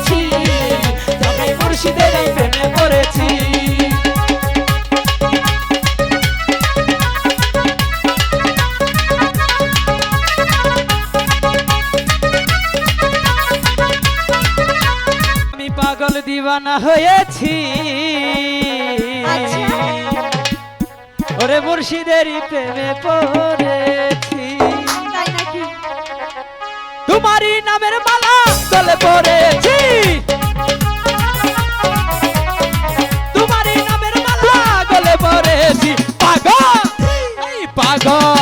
পড়েছি তবে মুর্শিদের প্রেমে পড়েছি। আমি পাগল দিবানা হয়েছি। আচ্ছা। ওরে মুর্শিদেরই প্রেমে পড়ে। God.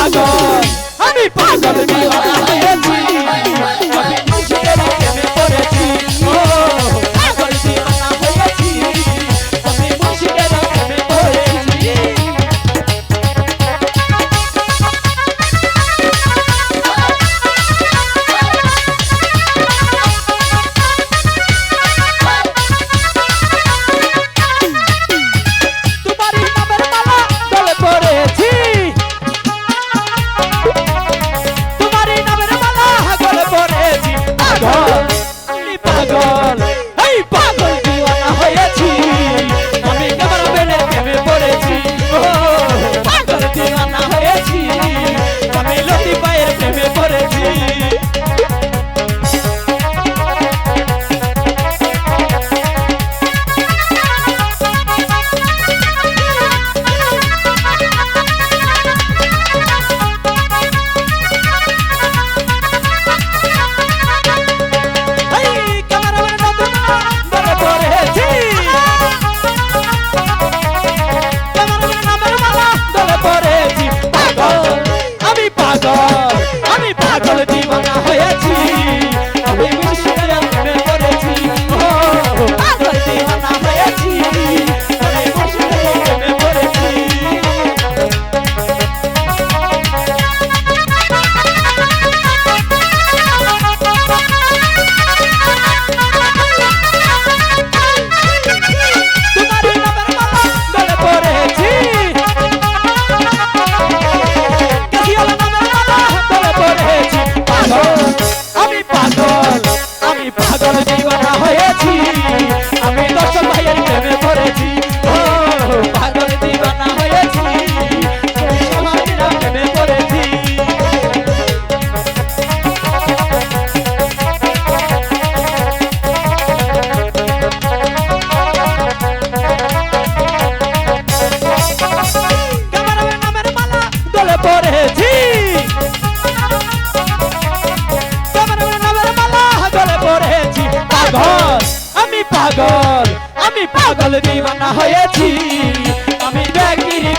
পাগল। আমি পাগল। বিবাহ পাগল আমি পাগল দিবানা হয়েছি। আমি ব্যাগিরি